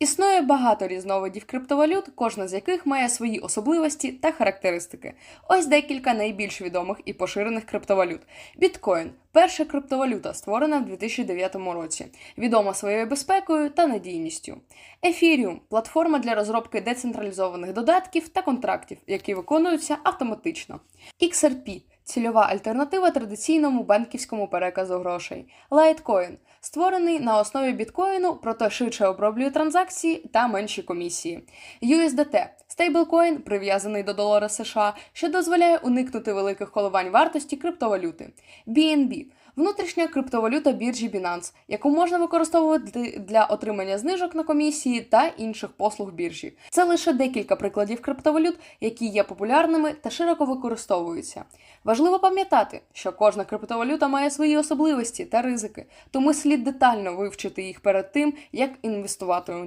Існує багато різновидів криптовалют, кожна з яких має свої особливості та характеристики. Ось декілька найбільш відомих і поширених криптовалют. Біткоін перша криптовалюта, створена в 2009 році, відома своєю безпекою та надійністю. Ефіріум платформа для розробки децентралізованих додатків та контрактів, які виконуються автоматично. XRP цільова альтернатива традиційному банківському переказу грошей. Litecoin створений на основі біткоїну, проте швидше оброблює транзакції та менші комісії. USDT стейблкоін, прив'язаний до долара США, що дозволяє уникнути великих коливань вартості криптовалюти. BNB внутрішня криптовалюта біржі Binance, яку можна використовувати для отримання знижок на комісії та інших послуг біржі. Це лише декілька прикладів криптовалют, які є популярними та широко використовуються. Важливо пам'ятати, що кожна криптовалюта має свої особливості та ризики, тому слід детально вивчити їх перед тим, як інвестувати у